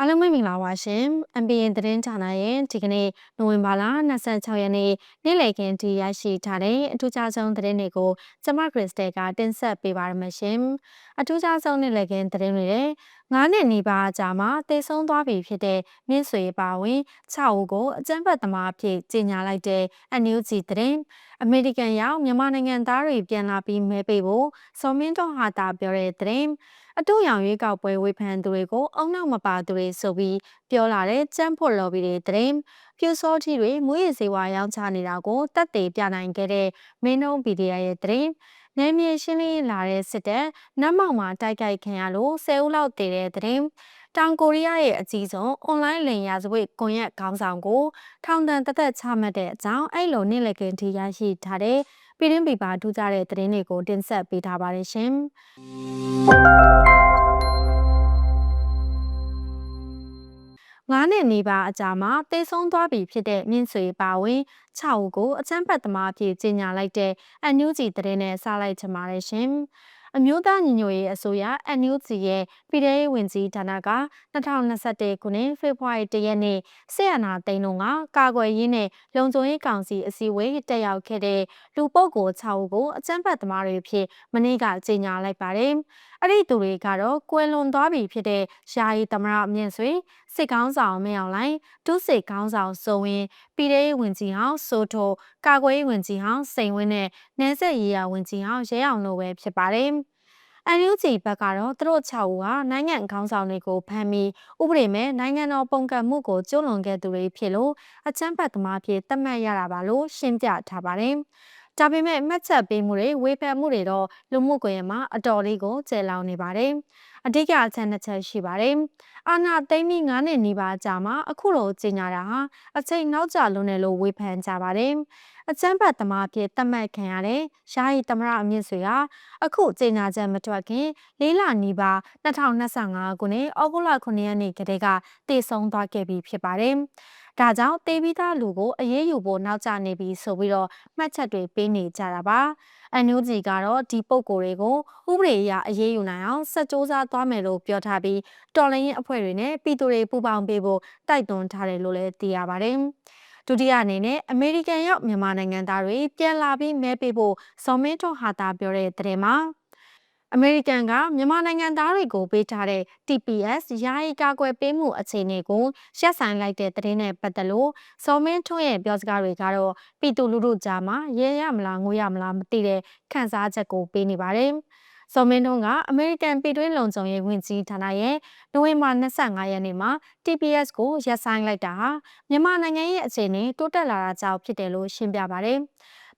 အားလုံးပဲမင်္ဂလာပါရှင် MBN သတင်းဌာနရဲ့ဒီကနေ့နိုဝင်ဘာလ26ရက်နေ့နေ့လည်ခင်းထိရရှိထားတဲ့အထူးခြားဆုံးသတင်းတွေကိုကျမခရစ်စတဲကတင်ဆက်ပေးပါရမရှင်အထူးခြားဆုံးနေ့လည်ခင်းသတင်းတွေနဲ့ 9နှစ်နီးပါးအကြာမှာတည်ဆုံသွားပြီဖြစ်တဲ့မြင့်ဆွေပါဝင်6ဦးကိုအကြမ်းဖက်သမားအဖြစ်ကြေညာလိုက်တဲ့အန်ယူဂျီသတင်းအမေရိကန်ရောက်မြန်မာနိုင်ငံသားတွေပြန်လာပြီးမဲပေးဖို့စော်မင်းတော်ဟာတာပြောတဲ့သတင်းအတူရောင်ရွေးကောက်ပွဲဝေဖန်သူတွေကိုအုံနောက်မပါသူတွေဆိုပြီးပြောလာတဲ့ကြမ်းဖို့လော်ဘီတွေသတင်းပြူစောတိတွေမွေးရစေဝါရောင်းချနေတာကိုတက်သေးပြနိုင်ခဲ့တဲ့မင်းနှုံးပီဒီယာရဲ့သတင်း နယ်မြေရှင်းလင်းလာတဲ့စစ်တပ်နတ်မောင်မှာတိုက်ခိုက်ခံရလို့ဆယ်ဦးလောက်တည်တဲ့သတင်းတောင်ကိုရီးယားရဲ့အကြီးဆုံးအွန်လိုင်းလိန်ရာဇဝတ်ကွန်ရက်ခေါင်းဆောင်ကိုထောင်ဒဏ်တသက်ချမှတ်တဲ့အကြောင်းအဲ့လိုနေ့လည်ခင်းထိရရှိထားတဲ့ပြည်တွင်းပြည်ပထူးခြားတဲ့သတင်းတွေကိုတင်ဆက်ပေးထားပါတယ်ရှင်။ 9နှစ်နီးပါးအကြာမှာတေဆုံးသွားပြီဖြစ်တဲ့မြင့်ဆွေပါဝင်6ဦးကိုအချမ်းဖတ်သမားအဖြစ်ကြီးညာလိုက်တဲ့အန်နူဂျီသတင်းနဲ့စလိုက်ချင်ပါတယ်ရှင်။အမျိုးသားညီညွတ်ရေးအစိုးရ NUG ရဲ့ပြည်ထောင်ရေးဝန်ကြီးဌာနက2021ခုနှစ်ဖေဖော်ဝါရီလရက်နေ့ဆီယနာသိန်းလုံးကကာကွယ်ရေးနဲ့လုံခြုံရေးကောင်စီအစည်းအဝေးတက်ရောက်ခဲ့တဲ့လူပုဂ္ဂိုလ်6ဦးကိုအကြမ်းဖက်သမားတွေဖြစ်မနေ့ကကြေညာလိုက်ပါတယ်။အဲ့ဒီသူတွေကတော့ကွယ်လွန်သွားပြီဖြစ်တဲ့ယာယီသမရမြင့်ဆွေစစ်ကောင်းဆောင်မင်းအောင်လှိုင်ဒုစစ်ကောင်းဆောင်စိုးဝင်းပြည်ထောင်ရေးဝန်ကြီးဟောင်းစိုးထိုကာကွယ်ရေးဝန်ကြီးဟောင်းစိန်ဝင်းနဲ့နယ်ဆက်ရေးရာဝန်ကြီးဟောင်းရဲအောင်တို့ပဲဖြစ်ပါတယ်။ NUG ဘက်ကတော့သူတို့6ဦးဟာနိုင်ငံခေါင်းဆောင်တွေကိုဖမ်းပြီးဥပဒေမဲ့နိုင်ငံတော်ပုံကန့်မှုကိုကျူးလွန်ခဲ့သူတွေဖြစ်လို့အချမ်းဖတ်သမားဖြစ်သတ်မှတ်ရတာပါလို့ရှင်းပြထားပါတယ်။ ဒါပေမဲ့မှတ်ချက်ပေးမှုတွေဝေဖန်မှုတွေတော့လူမှုကွန်ရက်မှာအတော်လေးကိုကျယ်လောင်နေပါတယ်။အဓိကအချက်နှစ်ချက်ရှိပါတယ်။အာနာသိမ့်ပြီး9နှစ်နီးပါးကြာမှအခုလိုကြီးညာတာဟာအချိန်နောက်ကျလွန်းတယ်လို့ဝေဖန်ကြပါတယ်။အကြမ်းဖက်သမားဖြစ်သတ်မှတ်ခံရတဲ့ယာယီသမရအမြင့်ဆွေဟာအခုကြေညာချက်မထွက်ခင်လေးလနီးပါး2025ခုနှစ်ဩဂုတ်လ9ရက်နေ့ကတည်းကတည်ဆုံသွားခဲ့ပြီးဖြစ်ပါတယ်။ ဒါကြောင့်တေးပြီးသားလူကိုအရေးယူဖို့နောက်ကျနေပြီဆိုပြီးတော့မှတ်ချက်တွေပေးနေကြတာပါ။ NUG ကတော့ဒီပုံကိုယ်တွေကိုဥပဒေအရအရေးယူနိုင်အောင်ဆက်စ조사သွားမယ်လို့ပြောထားပြီးတော်လိုင်းရင်အဖွဲ့တွေနဲ့ပြည်သူတွေပူးပေါင်းပေးဖို့တိုက်တွန်းထားတယ်လို့လည်းသိရပါတယ်။ဒုတိယအနေနဲ့အမေရိကန်ရောက်မြန်မာနိုင်ငံသားတွေပြန်လာပြီးမဲပေးဖို့စော်မင်းထွန်းဟာတာပြောတဲ့တဲ့မှာ အမေရိကန်ကမြန်မာနိုင်ငံသားတွေကိုပေးထားတဲ့ TPS ယာယီကာကွယ်ပေးမှုအခြေအနေကိုရပ်ဆိုင်လိုက်တဲ့သတင်းနဲ့ပတ်သက်လို့စော်မင်းထွန်းရဲ့ပြောစကားတွေကတော့ပြည်သူလူထုကြားမှာရဲရမလားငိုရမလားမသိတဲ့ခံစားချက်ကိုပေးနေပါတယ်။ဇော်မင်းထွန်းကအမေရိကန်ပြည်တွင်းလုံခြုံရေးဝန်ကြီးဌာနရဲ့နိုဝင်ဘာ25ရက်နေ့မှာ TPS ကိုရပ်ဆိုင်းလိုက်တာဟာမြန်မာနိုင်ငံရဲ့အခြေအနေတိုးတက်လာတာကြောင့်ဖြစ်တယ်လို့ရှင်းပြပါတယ်။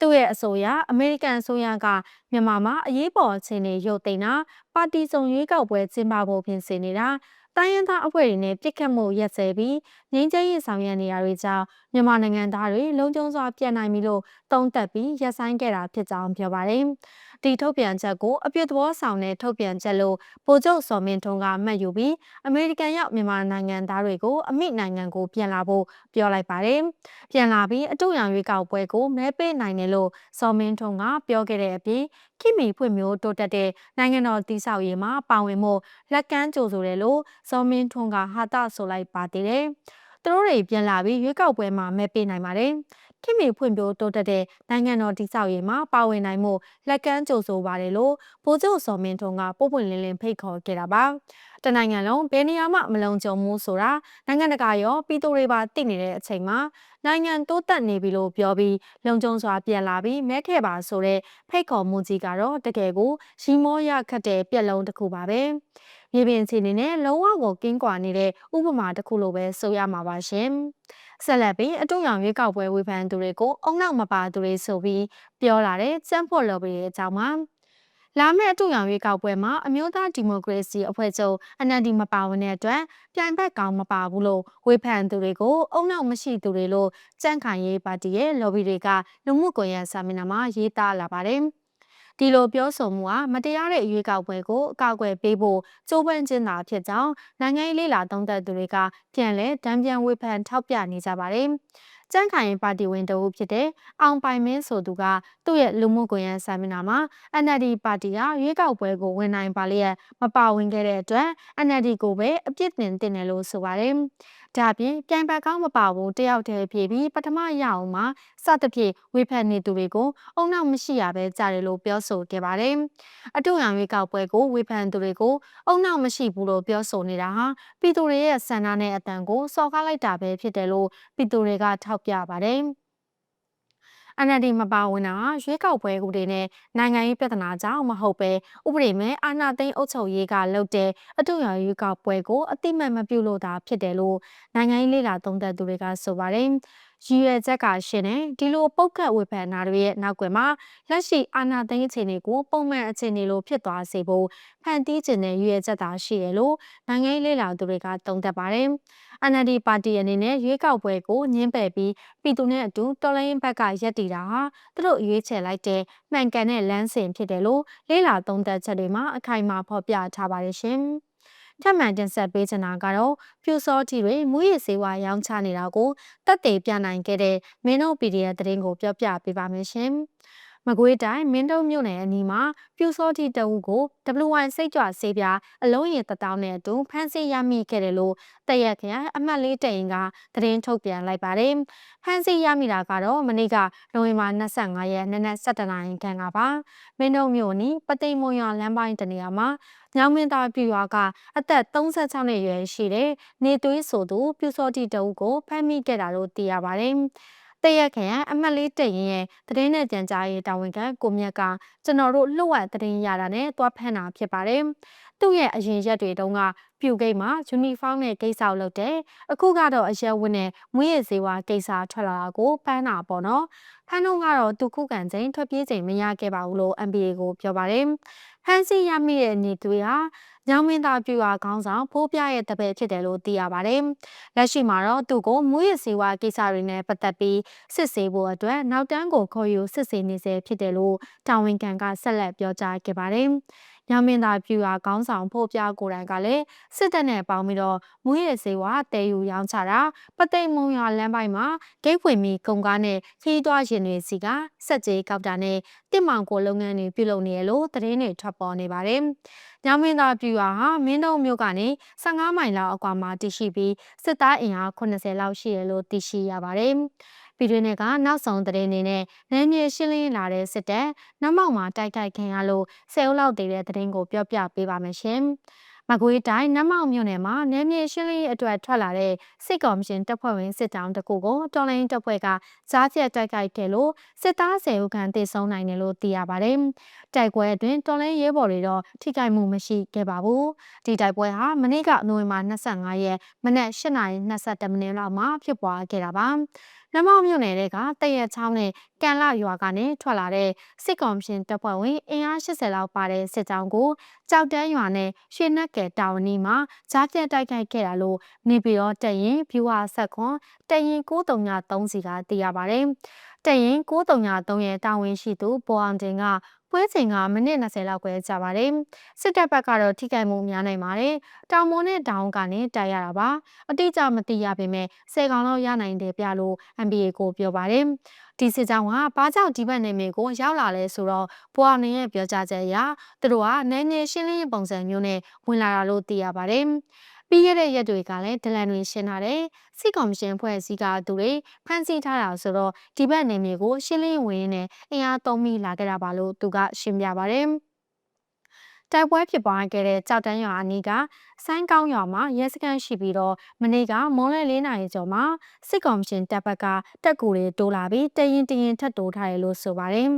သူ့ရဲ့အဆိုအရအမေရိကန်အစိုးရကမြန်မာမှာအရေးပေါ်အခြေအနေရုပ်သိမ်းတာပါတီစုံရွေးကောက်ပွဲကျင်းပဖို့ပြင်ဆင်နေတာတိုင်းရင်းသားအဖွဲ့တွေနဲ့ပြစ်ခတ်မှုရက်စဲပြီးငင်းကျဲရေးဆောင်ရွက်နေရတွေကြောင့် မြန်မာနိုင်ငံသားတွေလုံခြုံစွာပြန်နိုင်ပြီလို့သုံးသပ်ပြီးရက်ဆိုင်ခဲ့တာဖြစ်ကြောင်းပြောပါတယ်။ဒီထုတ်ပြန်ချက်ကိုအပြစ်သဘောဆောင်တဲ့ထုတ်ပြန်ချက်လို့ဗိုလ်ချုပ်စော်မင်းထွန်းကမှတ်ယူပြီးအမေရိကန်ရောက်မြန်မာနိုင်ငံသားတွေကိုအမိနိုင်ငံကိုပြန်လာဖို့ပြောလိုက်ပါတယ်။ပြန်လာပြီးအတူရောင်ရွေးကောက်ပွဲကိုမဲပေးနိုင်တယ်လို့စော်မင်းထွန်းကပြောခဲ့တဲ့အပြင်ခိမီဖွင့်မျိုးတိုးတက်တဲ့နိုင်ငံတော်တည်ဆောက်ရေးမှာပါဝင်မှုလက်ကမ်းကြိုဆိုတယ်လို့စော်မင်းထွန်းကဟာတာဆိုလိုက်ပါသေးတယ်။ သူတို့တွေပြန်လာပြီးရွေးကောက်ပွဲမှာမဲပေးနိုင်ပါတယ်။ခင်မီဖွံ့ဖြိုးတိုးတက်တဲ့နိုင်ငံတော်တည်ဆောက်ရေးမှာပါဝင်နိုင်မှုလက်ကမ်းကြိုဆိုပါတယ်လို့ဗိုလ်ချုပ်စော်မင်းထွန်းကပို့ပွင့်လင်းလင်းဖိတ်ခေါ်ခဲ့တာပါတနိုင်ငံလုံးဘယ်နေရာမှမလုံခြုံမှုဆိုတာနိုင်ငံတကာရောပြည်သူတွေပါသိနေတဲ့အချိန်မှာနိုင်ငံတိုးတက်နေပြီလို့ပြောပြီးလုံခြုံစွာပြန်လာပြီးမဲခဲ့ပါဆိုတဲ့ဖိတ်ခေါ်မှုကြီးကတော့တကယ်ကိုရီမောရခတ်တဲ့ပြက်လုံးတစ်ခုပါပဲ မြေပြင်အခြေအနေနဲ့လုံးဝကိုကင်းကွာနေတဲ့ဥပမာတစ်ခုလိုပဲဆိုရမှာပါရှင်ဆက်လက်ပြီးအတူရောင်ရွေးကောက်ပွဲဝေဖန်သူတွေကိုအုံနောက်မပါသူတွေဆိုပြီးပြောလာတဲ့စံဖို့လော်ဘီရဲ့အကြောင်းမှာလာမယ့်အတူရောင်ရွေးကောက်ပွဲမှာအမျိုးသားဒီမိုကရေစီအဖွဲ့ချုပ် NLD မပါဝင်တဲ့အတွက်ပြိုင်ဘက်ကောင်မပါဘူးလို့ဝေဖန်သူတွေကိုအုံနောက်မရှိသူတွေလို့ကြန့်ခိုင်ရေးပါတီရဲ့ lobby တွေကလူမှုကွန်ရက်စာမျက်နှာမှာရေးသားလာပါတယ်။ ဒီလိုပြောဆိုမှုဟာမတရားတဲ့အရွေးကောက်ပွဲကိုအကောက်ွယ်ပေးဖို့ကြိုးပမ်းခြင်းသာဖြစ်ကြောင်းနိုင်ငံရေးလေလာသုံးသပ်သူတွေကပြန်လဲတံပြန်ဝေဖန်ထောက်ပြနေကြပါတယ် ကျန်းခိုင်ပါတီဝင်တဦးဖြစ်တဲ့အောင်ပိုင်မင်းဆိုသူကသူ့ရဲ့လူမှုကွန်ရက်စာမျက်နှာမှာ NLD ပါတီကရွေးကောက်ပွဲကိုဝင်နိုင်ပါလျက်မပါဝင်ခဲ့တဲ့အတွက် NLD ကိုပဲအပြစ်တင်တင်တယ်လို့ဆိုပါတယ်။ဒါပြင်ပြိုင်ဘက်ကောင်းမပါဘူးတယောက်တည်းဖြစ်ပြီးပထမရအောင်မှာစသဖြင့်ဝေဖန်နေသူတွေကိုအုံနောက်မရှိရပဲကြားတယ်လို့ပြောဆိုခဲ့ပါတယ်။အတူရောင်ရွေးကောက်ပွဲကိုဝေဖန်သူတွေကိုအုံနောက်မရှိဘူးလို့ပြောဆိုနေတာဟာပြည်သူတွေရဲ့ဆန္ဒနဲ့အတန်ကိုစော်ကားလိုက်တာပဲဖြစ်တယ်လို့ပြည်သူတွေကထောက်ပြပါတယ်။ NLD မပါဝင်တာရွေးကောက်ပွဲဥပဒေနဲ့နိုင်ငံရေးပြဿနာကြောင့်မဟုတ်ပဲဥပဒေမဲ့အာဏာသိမ်းအုပ်ချုပ်ရေးကလုပ်တဲ့အတူရရွေးကောက်ပွဲကိုအတိမတ်မပြုလို့တာဖြစ်တယ်လို့နိုင်ငံရေးလေလာသုံးသပ်သူတွေကဆိုပါတယ်။ ရည်ရွယ်ချက်ကရှင်းတယ်ဒီလိုပုတ်ခတ်ဝေဖန်တာတွေရဲ့နောက်ကွယ်မှာလက်ရှိအာဏာသိမ်းအခြေအနေကိုပုံမှန်အခြေအနေလိုဖြစ်သွားစေဖို့ဖန်တီးခြင်းနဲ့ရည်ရွယ်ချက်သာရှိတယ်လို့နိုင်ငံရေးလေလာသူတွေကသုံးသပ်ပါတယ်။ NLD ပါတီအနေနဲ့ရွေးကောက်ပွဲကိုညှင်းပယ်ပြီးပြည်သူနဲ့အတူတော်လိုင်းဘက်ကရက်တည်တာဟာသူတို့ရွေးချယ်လိုက်တဲ့မှန်ကန်တဲ့လမ်းစဉ်ဖြစ်တယ်လို့လေလာသုံးသပ်ချက်တွေမှာအခိုင်အမာဖော်ပြထားပါတယ်ရှင်။ ထပ်မံတင်ဆက်ပေးချင်တာကတော့ပြူစောတီတွေမူရည်စေဝါရောင်းချနေတာကိုတက်သေးပြနိုင်ခဲ့တဲ့မင်းတို့ PDF သတင်းကိုပြောပြပေးပါမယ်ရှင်။ မကွေးတိုင်းမင်းတုံမြို့နယ်အနီးမှာပြူစောတိတအုပ်ကို WY စိတ်ကြွဆေးပြားအလုံးရင်တထောင်နဲ့အတူဖမ်းဆီးရမိခဲ့တယ်လို့တရက်ခရိုင်အမှတ်လေးတရင်ကသတင်းထုတ်ပြန်လိုက်ပါတယ်။ဖမ်းဆီးရမိတာကတော့မနေ့ကနိုဝင်ဘာ25ရက်နေ့နက်7:00နာရီခန့်ကပါ။မင်းတုံမြို့နီပသိမ်မွန်ရွာလမ်းပိုင်းတနေရာမှာညောင်မင်းသားပြူရွာကအသက်36နှစ်အရွယ်ရှိတဲ့နေသွေးဆိုသူပြူစောတိတအုပ်ကိုဖမ်းမိခဲ့တာလို့သိရပါတယ်။ တရက်ခရိုင်အမှတ်လေးတရင်ရဲ့သတင်းနဲ့ကြံကြားရေးတာဝန်ခံကိုမြတ်ကကျွန်တော်တို့လှုပ်ဝက်သတင်းရတာနဲ့တွားဖမ်းတာဖြစ်ပါတယ်။သူ့ရဲ့အရင်ရက်တွေတုန်းကပြူဂိတ်မှာယူနီဖောင်းနဲ့ကိစ္စလုပ်တယ်။အခုကတော့အရက်ဝတ်နဲ့မွေးရစေဝါကိစ္စထွက်လာတာကိုဖမ်းတာပေါ့နော်။ဖမ်းတော့ကတော့သူခုခံချိန်ထွက်ပြေးချိန်မရခဲ့ပါဘူးလို့ MBA ကိုပြောပါတယ်။ဖမ်းဆီးရမိတဲ့နေသူဟာ ညောင်မင်းသားပြူရွာခေါင်းဆောင်ဖိုးပြရဲ့တပည့်ဖြစ်တယ်လို့သိရပါတယ်။လက်ရှိမှာတော့သူ့ကိုမူရစီဝါကိစ္စတွေနဲ့ပတ်သက်ပြီးစစ်ဆေးဖို့အတွက်နောက်တန်းကိုခေါ်ယူစစ်ဆေးနေဆဲဖြစ်တယ်လို့တာဝန်ခံကဆက်လက်ပြောကြားခဲ့ပါတယ်။ ညမင်းသားပြူရာခေါင်းဆောင်ဖို့ပြကိုယ်တိုင်ကလည်းစစ်တပ်နဲ့ပေါင်းပြီးတော့မူရည်စေဝါတဲယူရောင်းချတာပသိမ်မုံရွာလမ်းပိုင်းမှာဂိတ်ဖွင့်ပြီးကုန်ကားနဲ့ခီးသွွားရင်တွေစီကစက်ကြေးကောက်တာနဲ့တစ်မောင်ကိုလုပ်ငန်းတွေပြုလုပ်နေရလို့သတင်းတွေထွက်ပေါ်နေပါတယ်။ညမင်းသားပြူရာဟာမင်းတုံမြို့ကနေ15မိုင်လောက်အကွာမှာတည်ရှိပြီးစစ်သားအင်အား80လောက်ရှိရလို့သိရှိရပါတယ်။ ပြည်တွင်းကနောက်ဆုံးသတင်းတွေနဲ့နယ်မြေရှင်းလင်းလာတဲ့စစ်တပ်နောက်မောက်မှာတိုက်ခိုက်ခံရလို့ဆယ်ဦးလောက်တည်တဲ့သတင်းကိုပြောပြပေးပါမယ်ရှင်။မကွေးတိုင်းနမောက်မြို့နယ်မှာနယ်မြေရှင်းလင်းအတွက်ထွက်လာတဲ့စစ်ကော်မရှင်တပ်ဖွဲ့ဝင်စစ်တောင်းတကူကိုတော်လိုင်းတပ်ဖွဲ့ကကြားပြတ်တိုက်ခိုက်တယ်လို့စစ်သားဆယ်ဦးခန့်တေဆုံးနိုင်တယ်လို့သိရပါတယ်။တိုက်ပွဲအတွင်းတော်လိုင်းရဲဘော်တွေတော့ထိခိုက်မှုမရှိခဲ့ပါဘူး။ဒီတိုက်ပွဲဟာမနေ့ကနိုဝင်ဘာ25ရက်မနက်8:22မိနစ်လောက်မှာဖြစ်ပွားခဲ့တာပါ။ နမောက်မြို့နယ်ကတရက်ချောင်းနဲ့ကန်လာရွာကနေထွက်လာတဲ့စစ်ကောင်ရှင်တပ်ဖွဲ့ဝင်အင်အား80လောက်ပါတဲ့စစ်ကြောင်းကိုကြောက်တန်းရွာနဲ့ရွှေနက်ကဲတာဝနီမှာကြားပြတ်တိုက်ခိုက်ခဲ့တာလို့နေပြည်တော်တရင်ဖြူဟာဆက်ခွန်တရင်93စီကသိရပါတယ်။ တရင်933ရဲ့တာဝန်ရှိသူပေါ်အောင်တင်ကပွဲချိန်ကမိနစ်20လောက်ပဲကြာပါတယ်။စစ်တပ်ဘက်ကတော့ထိခိုက်မှုများနိုင်ပါတယ်။တောင်ပေါ်နဲ့တောင်ကနေတိုက်ရတာပါ။အတိအကျမသိရပေမဲ့ဆယ်ကောင်လောက်ရနိုင်တယ်ပြလို့ NBA ကိုပြောပါတယ်။ဒီစစ်ကြောင်းကဘာကြောင့်ဒီဘက်နေမြေကိုရောက်လာလဲဆိုတော့ဘွာနေရဲ့ပြောကြားချက်အရသူတို့ကနိုင်နေရှင်းလင်းပုံစံမျိုးနဲ့ဝင်လာတာလို့သိရပါတယ်။ ပြီးခဲ့တဲ့ရက်တွေကလည်းဒလန်တွေရှင်းထားတယ်စစ်ကော်မရှင်ဖွဲ့စည်းကသူတွေဖမ်းဆီးထားတာဆိုတော့ဒီဘက်နေမြေကိုရှင်းလင်းဝင်နေအင်အားသုံးပြီးလာခဲ့တာပါလို့သူကရှင်းပြပါတယ်တိုက်ပွဲဖြစ်ပွားခဲ့တဲ့ကြောက်တန်းရွာအနီးကဆိုင်းကောင်းရွာမှာရဲစခန်းရှိပြီးတော့မနေ့ကမွန်းလယ်၄နာရီကျော်မှာစစ်ကောင်ရှင်တပ်ဘက်ကတက်ကူတွေတိုးလာပြီးတရင်တရင်ထပ်တိုးထားတယ်လို့ဆိုပါတယ်။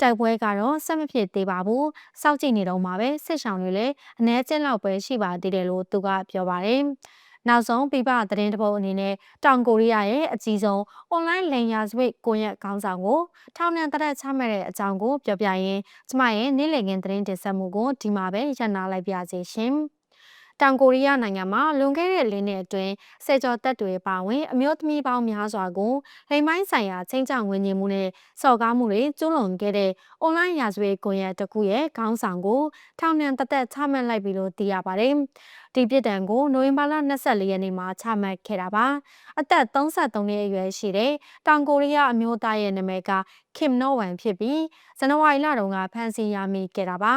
တိုက်ပွဲကတော့ဆက်မဖြစ်သေးပါဘူး။စောက်ကြည့်နေတော့မှာပဲစစ်ဆောင်တွေလည်းအ ਨੇ ကျင်းလောက်ပဲရှိပါသေးတယ်လို့သူကပြောပါတယ်။နောက်ဆုံးပြပသတင်းတပုတ်အနေနဲ့တောင်ကိုရီးယားရဲ့အကြီးဆုံး online လိန်ယာစဝိတ်ကွန်ရက်ခေါင်းဆောင်ကိုထောင်နှံတက်ချမှတ်တဲ့အကြောင်းကိုပြောပြရင်းကျမရဲ့နေ့လည်ခင်းသတင်းတင်ဆက်မှုကိုဒီမှာပဲရပ်နာလိုက်ပါစေရှင်။ တောင်ကိုရီးယားနိုင်ငံမှာလွန်ခဲ့တဲ့လေးနှစ်အတွင်းဆယ်ကျော်တပ်တွေပါဝင်အမျိုးသမီးပေါင်းများစွာကိုလိမ်ပိုင်းဆိုင်ရာချင်းချောင်ဝင်နေမှုနဲ့စော်ကားမှုတွေကျူးလွန်ခဲ့တဲ့အွန်လိုင်းရာဇဝတ်ကွန်ရက်တစ်ခုရဲ့ခေါင်းဆောင်ကိုထောင်နှံတသက်ချမှတ်လိုက်ပြီလို့သိရပါတယ်။ဒဒီပြစ်ဒဏ်ကိုနိုဝင်ဘာလ24ရက်နေ့မှာချမှတ်ခဲ့တာပါအသက်33နှစ်အရွယ်ရှိတဲ့တောင်ကိုရီးယားအမျိုးသားရဲ့နာမည်ကခင်နော့ဝမ်ဖြစ်ပြီးဇန်နဝါရီလတုန်းကဖမ်းဆီးရမိခဲ့တာပါ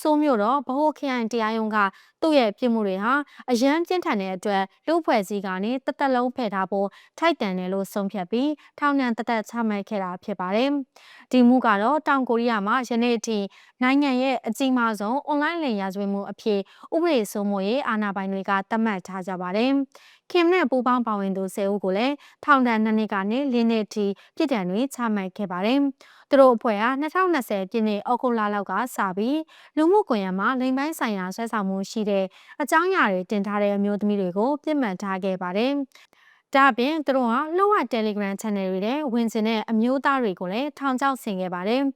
ဆိုးမြို့တော့ဗဟိုခရိုင်တရားရုံးကသူ့ရဲ့ပြစ်မှုတွေဟာအယမ်းပြင်းထန်တဲ့အတွက်လူဖွဲ့စည်းကနေတသက်လုံးဖယ်ထားဖို့ထိုက်တန်တယ်လို့ဆုံးဖြတ်ပြီးထောင်ဒဏ်တစ်သက်ချမှတ်ခဲ့တာဖြစ်ပါတယ်ဒီမှုကတော့တောင်ကိုရီးယားမှာယနေ့အထိနိုင်ငံရဲ့အကြီးမားဆုံးအွန်လိုင်းလိမ်ရာဇဝတ်မှုအဖြစ်ဥပဒေစိုးမိုးရေးအာဏာပိုင်တွေကသတ်မှတ်ထားကြပါတယ်။ခင်နဲ့ပူပေါင်းပါဝင်သူ10ဦးကိုလည်းထောင်ဒဏ်2နှစ်ကနေ4နှစ်ထိပြစ်ဒဏ်တွေချမှတ်ခဲ့ပါတယ်။ သူတို့အဖွဲ့ဟာ2020ပြည့်နှစ်အောက်တိုဘာလလောက်ကစပြီးလူမှုကွန်ရက်မှာလိမ်ပိုင်းဆိုင်ရာဆွဲဆောင်မှုရှိတဲ့အကြောင်းအရာတွေတင်ထားတဲ့အမျိုးသမီးတွေကိုပြစ်မှတ်ထားခဲ့ပါတယ်။ဒါပြင်သူတို့ဟာလှုပ်ဝက် Telegram Channel တွေနဲ့ဝင်စင်တဲ့အမျိုးသားတွေကိုလည်းထောင်ချောက်ဆင်ခဲ့ပါတယ်။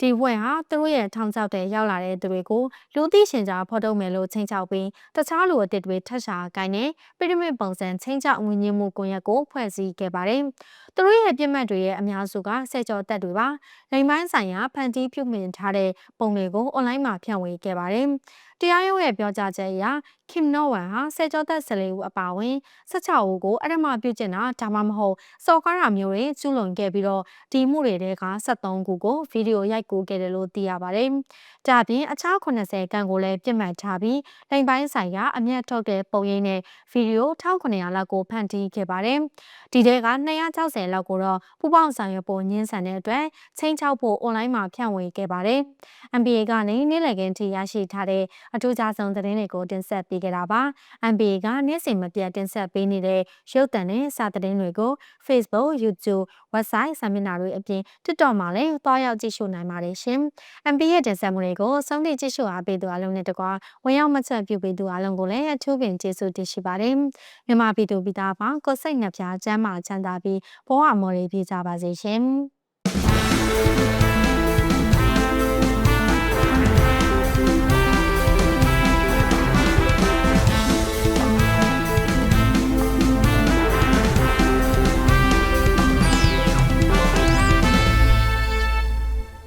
ဒီဘွဲ့ဟာသူတို့ရဲ့ထောင်ချောက်တဲ့ရောက်လာတဲ့သူတွေကိုလူသိရှင်ကြားဖော်ထုတ်မယ်လို့ချိန်ချောက်ပြီးတခြားလူအစ်စ်တွေထပ်ရှာကိုင်းတဲ့ပရိမစ်ပုံစံချိန်ချောက်ဝင်ညမှုကွန်ရက်ကိုဖွဲ့စည်းခဲ့ပါတယ်။ သူတို့ရဲ့ပြစ်မှတ်တွေရဲ့အများစုကဆဲကြော်တက်တွေပါ။လိမ်ပိုင်းဆိုင်ရာဖန်တီးပြုမြင်ထားတဲ့ပုံတွေကိုအွန်လိုင်းမှာဖြန့်ဝေခဲ့ပါတယ်။တရားရုံးရဲ့ပြောကြားချက်အရခင်နော့ဝမ်ဟာဆယ်ကျော်သက်14ဦးအပါအဝင်16ဦးကိုအရမပြုကျင့်တာဒါမှမဟုတ်စော်ကားတာမျိုးတွေကျူးလွန်ခဲ့ပြီးတော့ဒီမှုတွေက73ခုကိုဗီဒီယိုရိုက်ကူးခဲ့တယ်လို့သိရပါတယ်။ဒါပြင်အခြား80ကန်ကိုလည်းပြစ်မှတ်ထားပြီးလိမ်ပိုင်းဆိုင်ရာအမျက်ထုတ်တဲ့ပုံရိပ်နဲ့ဗီဒီယို1900လောက်ကိုဖန်တီးခဲ့ပါတယ်။ဒီတဲက260လောက်ကိုတော့ပူပေါင်းဆောင်ရွက်ဖို့ညှင်းဆန်တဲ့အတွက်ချင်းချောက်ဖို့အွန်လိုင်းမှာဖြန့်ဝေခဲ့ပါတယ်။ NBA ကနေနေ့လည်ခင်းထိရရှိထားတဲ့အထူးခြားဆုံးသတင်းတွေကိုတင်ဆက်ပေးခဲ့တာပါ။ NBA ကနေ့စဉ်မပြတ်တင်ဆက်ပေးနေတဲ့ရုပ်သံနဲ့စာသတင်းတွေကို Facebook, YouTube, website စာမျက်နှာတွေအပြင် TikTok မှာလည်းတွားရောက်ကြည့်ရှုနိုင်ပါတယ်ရှင်။ NBA ရဲ့တင်ဆက်မှုတွေကိုဆုံးဖြတ်ကြည့်ရှုအားပေးသူအလုံးနဲ့တကွာဝင်ရောက်မှတ်ချက်ပြုပေးသူအလုံးကိုလည်းအထူးပင်ကျေးဇူးတင်ရှိပါတယ်။မြန်မာပြည်သူပြည်သားပါကိုစိတ်နှပြချမ်းမာချမ်းသာပြီးဘဝမော်ရီပြကြပါစေရှင်။